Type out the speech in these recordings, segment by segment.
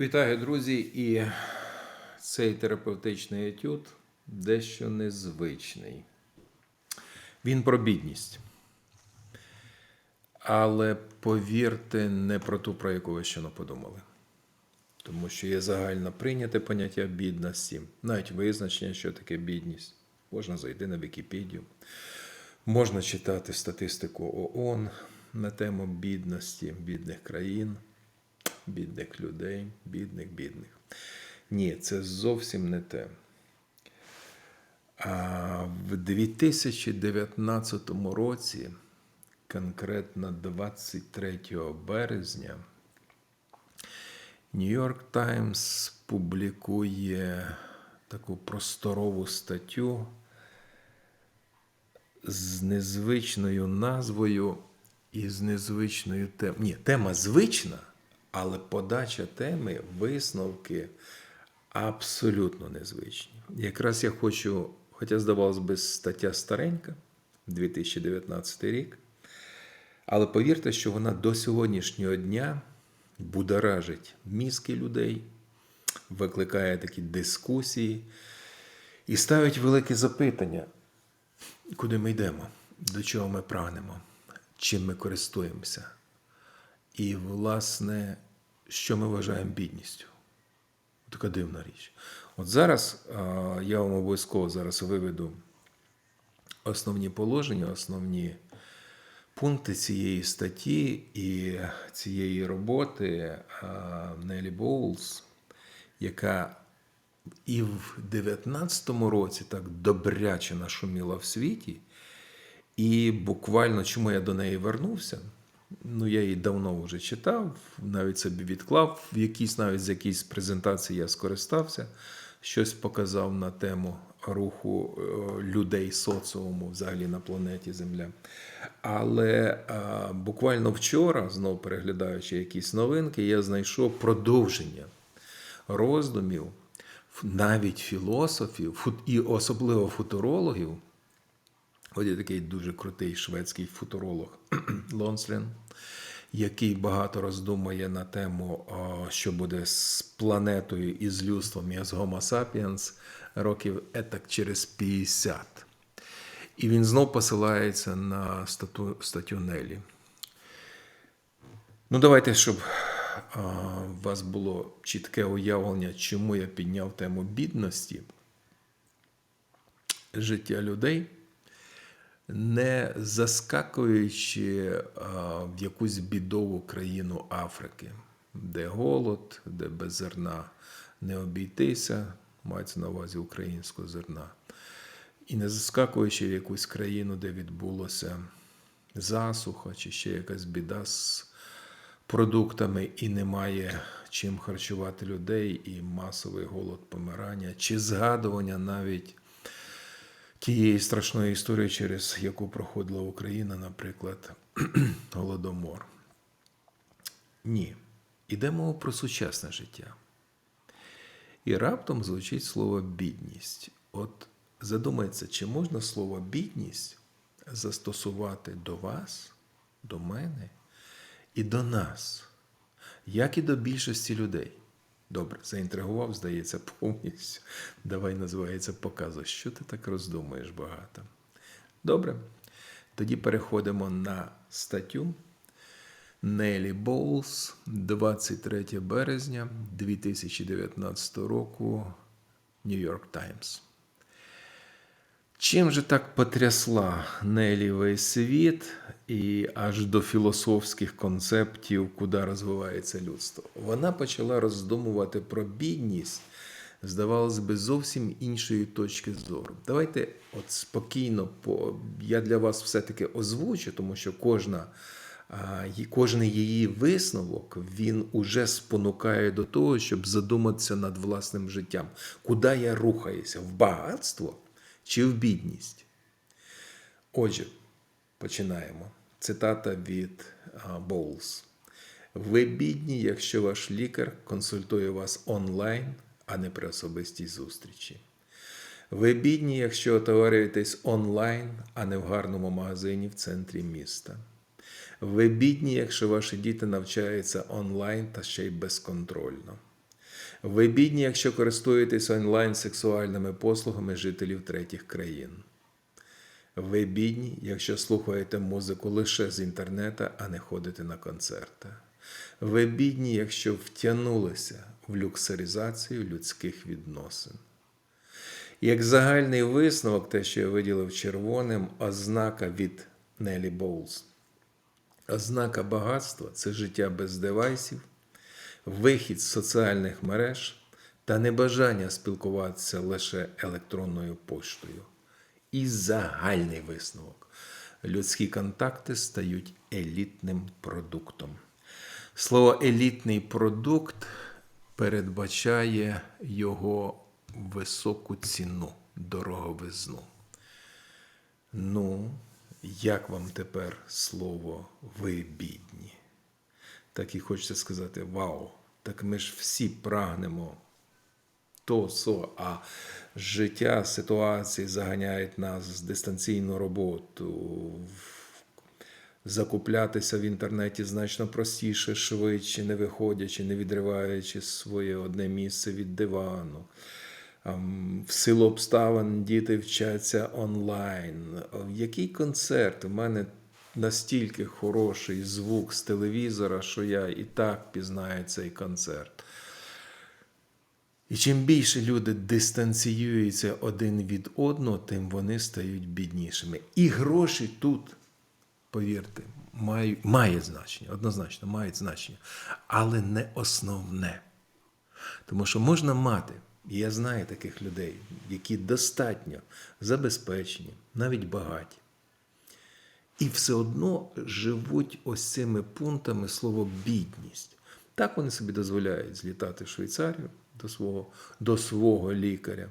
Вітаю, друзі! І цей терапевтичний етюд дещо незвичний. Він про бідність. Але повірте, не про ту, про яку ви щойно подумали. Тому що є загально прийняте поняття бідності, навіть визначення, що таке бідність. Можна зайти на Вікіпедію, можна читати статистику ООН на тему бідності бідних країн бідних людей, бідних, бідних. Ні, це зовсім не те. А в 2019 році, конкретно 23 березня, Нью-Йорк Таймс публікує таку просторову статтю з незвичною назвою і з незвичною темою. Ні, тема звична, але подача теми, висновки абсолютно незвичні. Якраз я хочу, хоча, здавалось би, стаття старенька, 2019 рік, але повірте, що вона до сьогоднішнього дня будоражить мізки людей, викликає такі дискусії і ставить велике запитання, куди ми йдемо, до чого ми прагнемо, чим ми користуємося. І, власне, що ми вважаємо бідністю. Така дивна річ. От зараз я вам обов'язково зараз виведу основні положення, основні пункти цієї статті і цієї роботи Нелі Боулс, яка і в 19-му році так добряче нашуміла в світі. І буквально чому я до неї вернувся? Ну, я її давно вже читав, навіть собі відклав, в якійсь навіть з якійсь презентації я скористався, щось показав на тему руху е, людей соціуму взагалі на планеті Земля. Але а, буквально вчора, знову переглядаючи якісь новинки, я знайшов продовження роздумів навіть філософів і особливо футурологів. От є такий дуже крутий шведський футуролог Лонслен, який багато роздумує на тему, що буде з планетою і з людством і з Homo sapiens років етак через 50. І він знов посилається на стату, статтю Нелі. Ну, давайте, щоб у вас було чітке уявлення, чому я підняв тему бідності життя людей не заскакуючи в якусь бідову країну Африки, де голод, де без зерна не обійтися, мається на увазі українського зерна, і не заскакуючи в якусь країну, де відбулося засуха чи ще якась біда з продуктами, і немає чим харчувати людей, і масовий голод помирання, чи згадування навіть тієї страшної історії, через яку проходила Україна, наприклад, Голодомор. Ні. Іде мова про сучасне життя. І раптом звучить слово бідність. От задумається, чи можна слово бідність застосувати до вас, до мене і до нас, як і до більшості людей. Добре, заінтригував, здається, повністю. Давай називається показу. що ти так роздумуєш багато. Добре. Тоді переходимо на статтю Нелі Боулс, 23 березня 2019 року, Нью-Йорк Таймс. Чим же так потрясла Нелі весь світ і аж до філософських концептів, куди розвивається людство? Вона почала роздумувати про бідність, здавалось би, зовсім іншої точки зору. Давайте от спокійно, по... я для вас все-таки озвучу, тому що кожна. Кожен її висновок він уже спонукає до того, щоб задуматися над власним життям. Куди я рухаюся? В багатство чи в бідність? Отже, починаємо. Цитата від Боулс. Ви бідні, якщо ваш лікар консультує вас онлайн, а не при особистій зустрічі. Ви бідні, якщо отоварюєтесь онлайн, а не в гарному магазині в центрі міста. Ви бідні, якщо ваші діти навчаються онлайн та ще й безконтрольно. Ви бідні, якщо користуєтесь онлайн сексуальними послугами жителів третіх країн. Ви бідні, якщо слухаєте музику лише з інтернета, а не ходите на концерти. Ви бідні, якщо втягнулися в люксаризацію людських відносин. Як загальний висновок, те, що я виділив червоним, ознака від Нелі Боулс. Ознака багатства це життя без девайсів, вихід з соціальних мереж та небажання спілкуватися лише електронною поштою. І загальний висновок. Людські контакти стають елітним продуктом. Слово елітний продукт передбачає його високу ціну, дороговизну. Ну, як вам тепер слово ви бідні? Так і хочеться сказати: Вау! Так ми ж всі прагнемо то, со, а життя, ситуації заганяють нас в дистанційну роботу. Закуплятися в інтернеті значно простіше, швидше, не виходячи, не відриваючи своє одне місце від дивану. В силу обставин діти вчаться онлайн. Який концерт? У мене настільки хороший звук з телевізора, що я і так пізнаю цей концерт. І чим більше люди дистанціюються один від одного, тим вони стають біднішими. І гроші тут, повірте, мають, має значення, однозначно мають значення, але не основне. Тому що можна мати, і я знаю таких людей, які достатньо забезпечені, навіть багаті. І все одно живуть ось цими пунктами слово бідність. Так вони собі дозволяють злітати в Швейцарію до свого, до свого лікаря.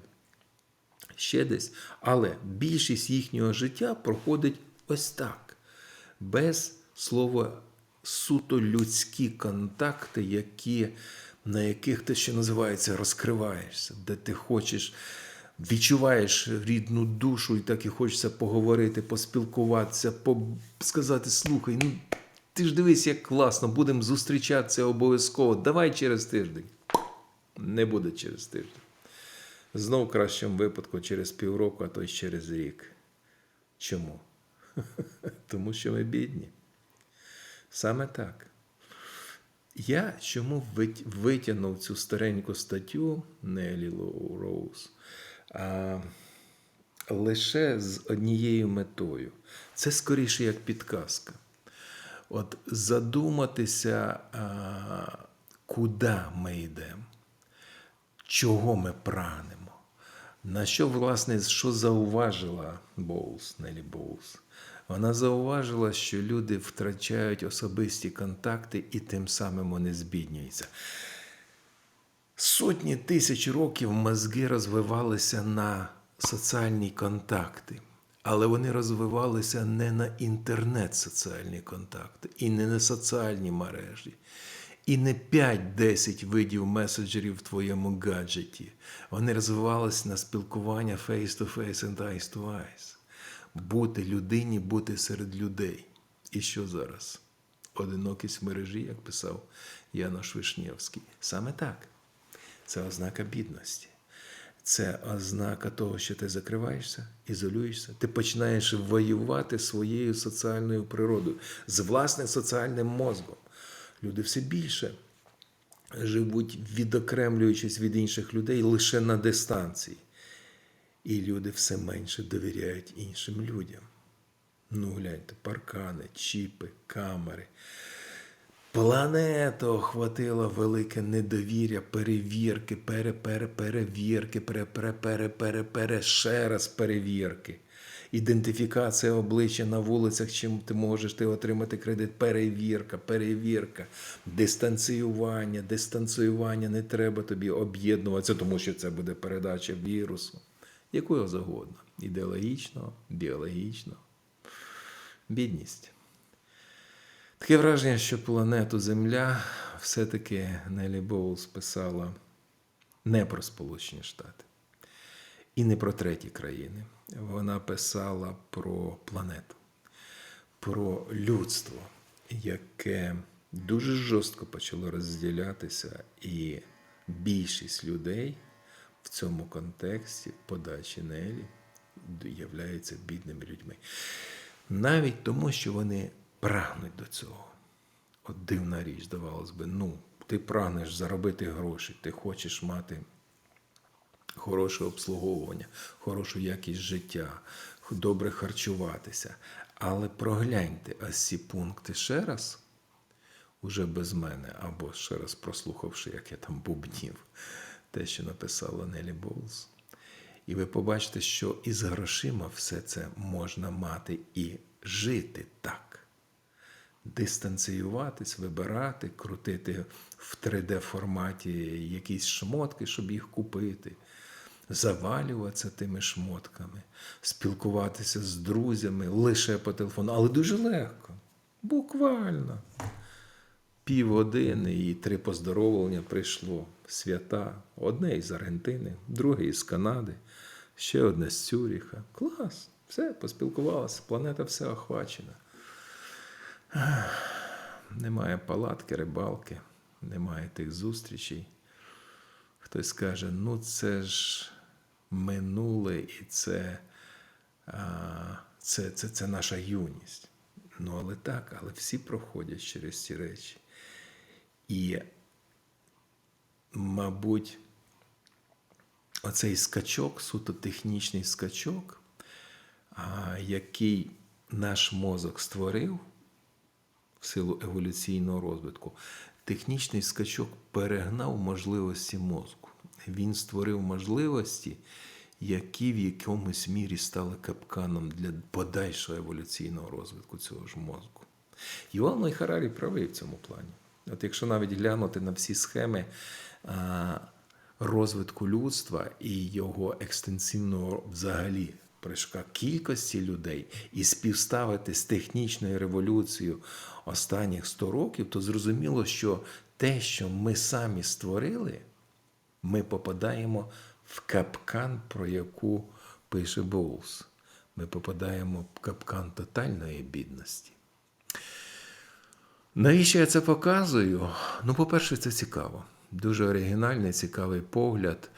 Ще десь. Але більшість їхнього життя проходить ось так, без слова суто людські контакти, які, на яких ти що називається розкриваєшся, де ти хочеш відчуваєш рідну душу, і так і хочеться поговорити, поспілкуватися, сказати: слухай, ну ти ж дивись, як класно, будемо зустрічатися обов'язково. Давай через тиждень. Не буде через тиждень. Знов в кращому випадку через півроку, а то й через рік. Чому? Тому що ми бідні. Саме так. Я чому витягнув цю стареньку статтю Нелі Лоу Роуз лише з однією метою. Це скоріше як підказка. От задуматися, куди ми йдемо, чого ми прагнемо. На що, власне, що зауважила Боус, Нелі Боус? Вона зауважила, що люди втрачають особисті контакти і тим самим вони збіднюються. Сотні тисяч років мозги розвивалися на соціальні контакти, але вони розвивалися не на інтернет-соціальні контакти і не на соціальні мережі. І не 5-10 видів меседжерів в твоєму гаджеті. Вони розвивалися на спілкування face-to-face and eyes-to-eyes. Бути людині, бути серед людей. І що зараз? Одинокість мережі, як писав Янош Вишнєвський. Саме так. Це ознака бідності. Це ознака того, що ти закриваєшся, ізолюєшся, ти починаєш воювати своєю соціальною природою, з власним соціальним мозгом. Люди все більше живуть, відокремлюючись від інших людей лише на дистанції. І люди все менше довіряють іншим людям. Ну, гляньте, паркани, чіпи, камери. Планету охватило велике недовір'я, перевірки, пере-пере-пере-пере-пере, ще раз перевірки. Ідентифікація обличчя на вулицях, чим ти можеш ти отримати кредит, перевірка, перевірка, дистанціювання, дистанціювання не треба тобі об'єднуватися, тому що це буде передача вірусу, якого завгодно. Ідеологічного, біологічного. Бідність. Таке враження, що планету Земля все-таки Нелі Боулс писала не про Сполучені Штати і не про треті країни. Вона писала про планету, про людство, яке дуже жорстко почало розділятися і більшість людей в цьому контексті подачі Нелі являються бідними людьми. Навіть тому, що вони прагнуть до цього. От дивна річ, здавалось би, ну, ти прагнеш заробити гроші, ти хочеш мати хороше обслуговування, хорошу якість життя, добре харчуватися. Але прогляньте ось ці пункти ще раз, уже без мене, або ще раз прослухавши, як я там бубнів, те, що написала Нелі Боулс. І ви побачите, що із грошима все це можна мати і жити так. Дистанціюватись, вибирати, крутити в 3D-форматі якісь шмотки, щоб їх купити, завалюватися тими шмотками, спілкуватися з друзями лише по телефону, але дуже легко. Буквально. Півгодини і три поздоровлення прийшло. Свята. Одне із Аргентини, друге із Канади, ще одне з Цюріха. Клас. Все, поспілкувалися, планета все охвачена. Немає палатки, рибалки, немає тих зустрічей. Хтось скаже, ну це ж минуле і це, це, це, це наша юність. Ну, але так, але всі проходять через ці речі. І, мабуть, оцей скачок, суто технічний скачок, який наш мозок створив в силу еволюційного розвитку, технічний скачок перегнав можливості мозку. Він створив можливості, які в якомусь мірі стали капканом для подальшого еволюційного розвитку цього ж мозку. Іван Харарі правий в цьому плані. От якщо навіть глянути на всі схеми розвитку людства і його екстенсивного взагалі прыжка кількості людей і співставити з технічною революцією останніх 100 років, то зрозуміло, що те, що ми самі створили, ми попадаємо в капкан, про яку пише Боулс. Ми попадаємо в капкан тотальної бідності. Навіщо я це показую? Ну, по-перше, це цікаво. Дуже оригінальний, цікавий погляд.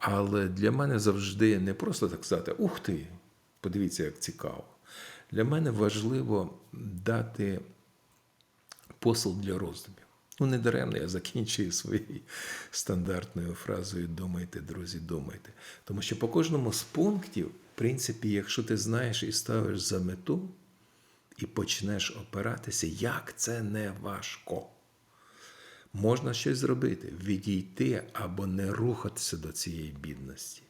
Але для мене завжди не просто так сказати, ух ти, подивіться, як цікаво. Для мене важливо дати посил для роздумів. Ну, не даремно я закінчую своєю стандартною фразою Думайте, друзі, думайте. Тому що по кожному з пунктів, в принципі, якщо ти знаєш і ставиш за мету, і почнеш опиратися, як це не важко. Можна щось зробити, відійти або не рухатися до цієї бідності.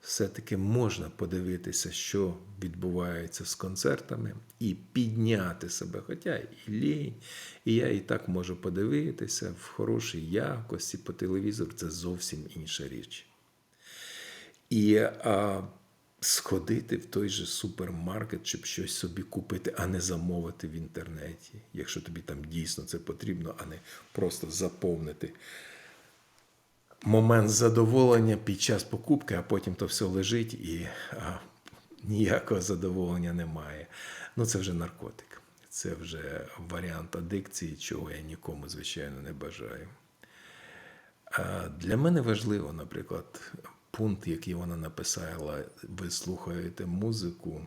Все-таки можна подивитися, що відбувається з концертами, і підняти себе. Хоча і лінь, і я і так можу подивитися в хорошій якості по телевізору це зовсім інша річ. І а, сходити в той же супермаркет, щоб щось собі купити, а не замовити в інтернеті, якщо тобі там дійсно це потрібно, а не просто заповнити момент задоволення під час покупки, а потім то все лежить і а, ніякого задоволення немає. Ну, це вже наркотик. Це вже варіант адикції, чого я нікому, звичайно, не бажаю. Для мене важливо, наприклад, пункт, який вона написала: ви слухаєте музику.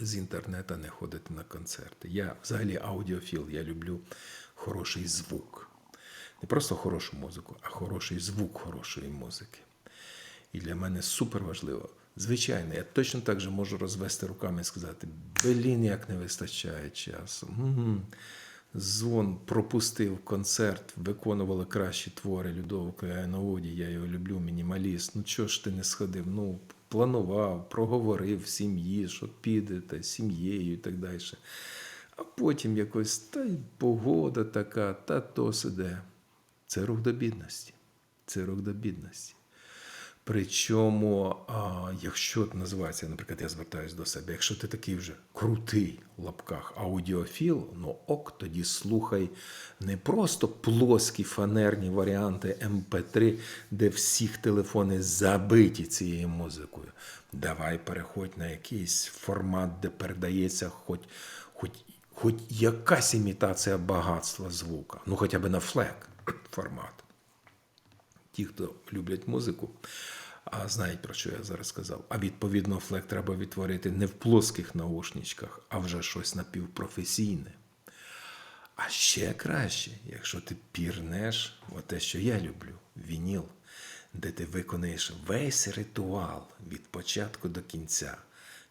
З інтернету не ходите на концерти. Я взагалі аудіофіл, я люблю хороший звук. Не просто хорошу музику, а хороший звук хорошої музики. І для мене супер важливо. Звичайно, я точно так же можу розвести руками і сказати: блін, як не вистачає часу. М-м-м. Зон пропустив концерт, виконували кращі твори Людовика Яноводі, я його люблю, мінімаліст. Ну чого ж ти не сходив? Ну, планував, проговорив в сім'ї, що підете сім'єю і так далі. А потім якось та й погода така, та то сиде. Це рух до бідності. Це рух до бідності. Причому, а, якщо називається, наприклад, я звертаюся до себе, якщо ти такий вже крутий в лапках аудіофіл, ну ок, тоді слухай не просто плоскі фанерні варіанти МП3, де всіх телефони забиті цією музикою. Давай переходь на якийсь формат, де передається хоч, хоч, хоч якась імітація багатства звука, ну хоча б на флек формат. Ті, хто люблять музику, а знають про що я зараз сказав. А відповідно, флек треба відтворити не в плоских наушничках, а вже щось напівпрофесійне. А ще краще, якщо ти пірнеш те, що я люблю, вініл, де ти виконаєш весь ритуал від початку до кінця,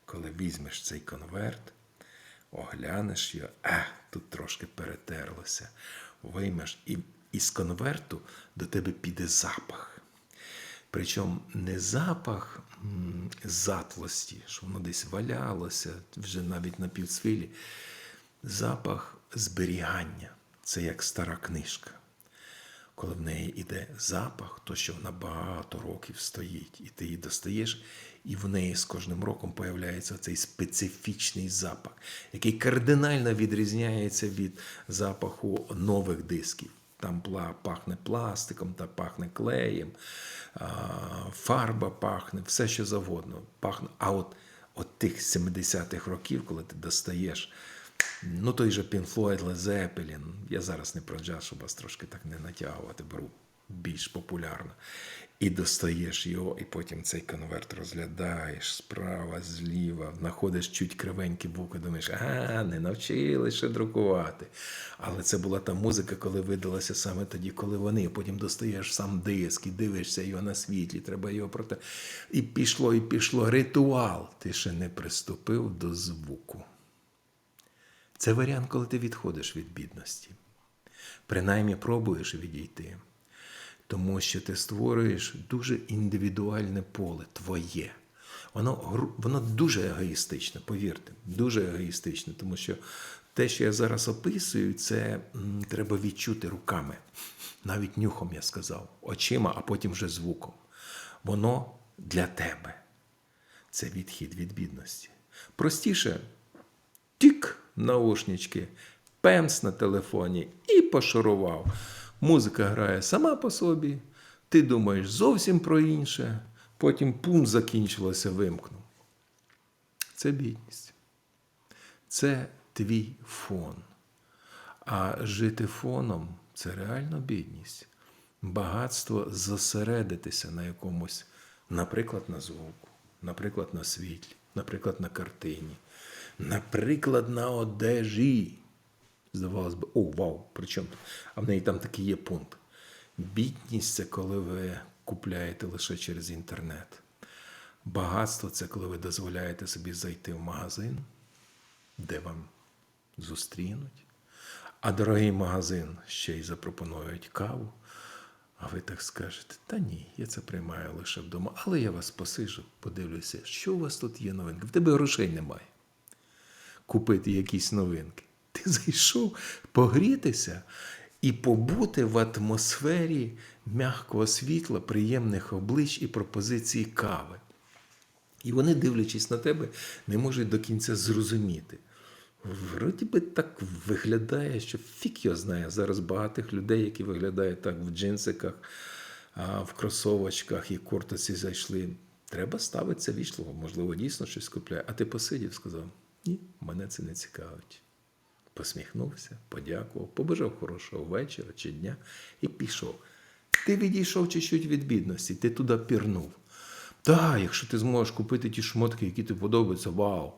коли візьмеш цей конверт, оглянеш його, а тут трошки перетерлося, виймеш, і із конверту до тебе піде запах. Причому не запах затлості, що воно десь валялося, вже навіть на півцвілі. Запах зберігання це як стара книжка. Коли в неї йде запах, то що вона багато років стоїть, і ти її достаєш, і в неї з кожним роком появляється цей специфічний запах, який кардинально відрізняється від запаху нових дисків. Там пахне пластиком, та пахне клеєм, фарба пахне, все що завгодно. Пахне. А от, от тих 70-х років, коли ти достаєш, ну той же Пінфлойд, Лезепелін, я зараз не про джаз, щоб вас трошки так не натягувати, беру більш популярно. І достаєш його, і потім цей конверт розглядаєш справа, зліва, знаходиш чуть кривенькі букви, думаєш, а, не навчились ще друкувати. Але це була та музика, коли видалася саме тоді, коли вони. Потім достаєш сам диск і дивишся його на світлі, треба його проте. І пішло, і пішло ритуал. Ти ще не приступив до звуку. Це варіант, коли ти відходиш від бідності. Принаймні пробуєш відійти. Тому що ти створюєш дуже індивідуальне поле твоє. Воно, воно дуже егоїстичне, повірте, дуже егоїстичне, тому що те, що я зараз описую, це треба відчути руками. Навіть нюхом я сказав, очима, а потім вже звуком. Воно для тебе. Це відхід від бідності. Простіше тік наушнички, пемс на телефоні і пошарував. Музика грає сама по собі, ти думаєш зовсім про інше, потім пум закінчилося, вимкнув. Це бідність. Це твій фон. А жити фоном це реально бідність. Багатство зосередитися на якомусь, наприклад, на звуку, наприклад, на світлі, наприклад, на картині, наприклад, на одежі. Здавалось би, о, вау, при чому? А в неї там такий є пункт. Бідність це коли ви купляєте лише через інтернет. Багатство це коли ви дозволяєте собі зайти в магазин, де вам зустрінуть. А дорогий магазин ще й запропонують каву. А ви так скажете, та ні, я це приймаю лише вдома. Але я вас посижу, подивлюся, що у вас тут є новинки. В тебе грошей немає. Купити якісь новинки. Ти зайшов погрітися і побути в атмосфері м'якого світла, приємних облич і пропозиції кави. І вони, дивлячись на тебе, не можуть до кінця зрозуміти. Вроді би так виглядає, що фік його знає. Зараз багатих людей, які виглядають так в джинсиках, в кросовочках і кортоці зайшли. Треба ставитися вічливо, можливо, дійсно щось купляє. А ти посидів, сказав: ні, мене це не цікавить. Посміхнувся, подякував, побажав хорошого вечора чи дня і пішов. Ти відійшов чуть-чуть від бідності, ти туди пірнув. Так, якщо ти зможеш купити ті шмотки, які тобі подобаються, вау.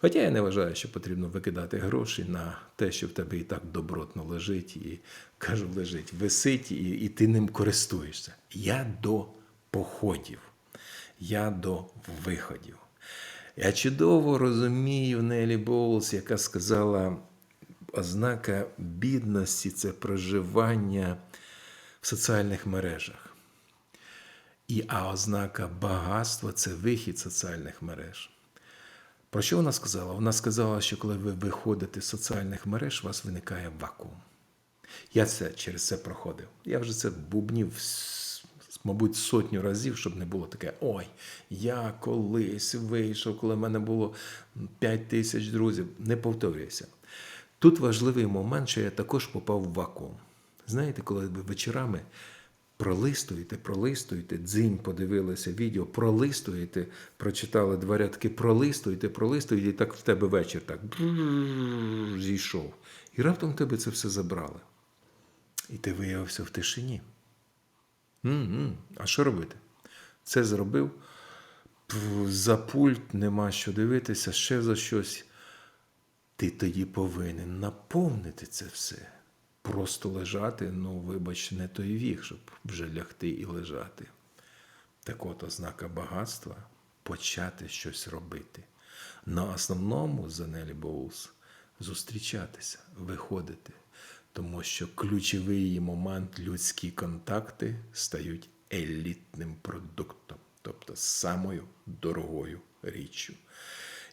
Хоча я не вважаю, що потрібно викидати гроші на те, що в тебе і так добротно лежить, і кажу, лежить, висить, і, і ти ним користуєшся. Я до походів, я до виходів. Я чудово розумію Нелі Боулс, яка сказала, ознака бідності це проживання в соціальних мережах. І а ознака багатства це вихід соціальних мереж. Про що вона сказала? Вона сказала, що коли ви виходите з соціальних мереж, у вас виникає вакуум. Я це через це проходив. Я вже це бубнів, мабуть, сотню разів, щоб не було таке: ой, я колись вийшов, коли в мене було 5 тисяч друзів. Не повторюйся. Тут важливий момент, що я також попав в вакуум. Знаєте, коли ви вечорами пролистуєте, пролистуєте, дзинь, подивилися відео, пролистуєте, прочитали два рядки, пролистуєте, пролистуєте, і так в тебе вечір так зійшов. І раптом тебе це все забрали. І ти виявився в тишині. М-м. А що робити? Це зробив. За пульт нема що дивитися, ще за щось. Ти тоді повинен наповнити це все. Просто лежати, ну, вибач, не той вік, щоб вже лягти і лежати. Так от ознака багатства почати щось робити. На основному за Нелі Боулс зустрічатися, виходити, тому що ключовий її момент людські контакти стають елітним продуктом, тобто самою дорогою річчю,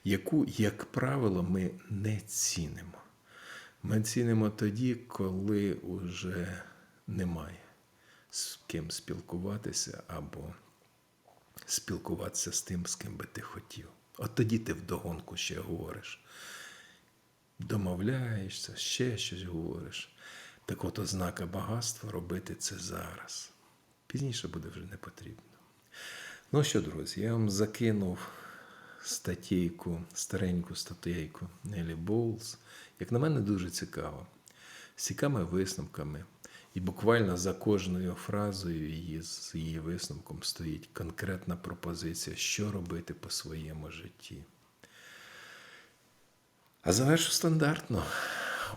яку, як правило, ми не цінимо. Ми цінимо тоді, коли уже немає з ким спілкуватися або спілкуватися з тим, з ким би ти хотів. От тоді ти вдогонку ще говориш. Домовляєшся, ще щось говориш. Так от ознака багатства робити це зараз. Пізніше буде вже не потрібно. Ну що, друзі, я вам закинув статейку, стареньку статейку Нелі Боулс. Як на мене, дуже цікаво. З цікавими висновками. І буквально за кожною фразою її, з її висновком стоїть конкретна пропозиція, що робити по своєму житті. А завершу стандартно.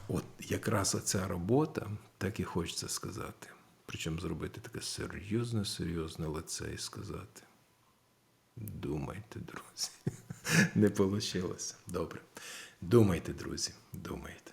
От якраз оця робота, так і хочеться сказати. Причому зробити таке серйозне, серйозне лице і сказати. Думайте, друзі. Не вийшло. Добре. Думайте, друзі, думайте.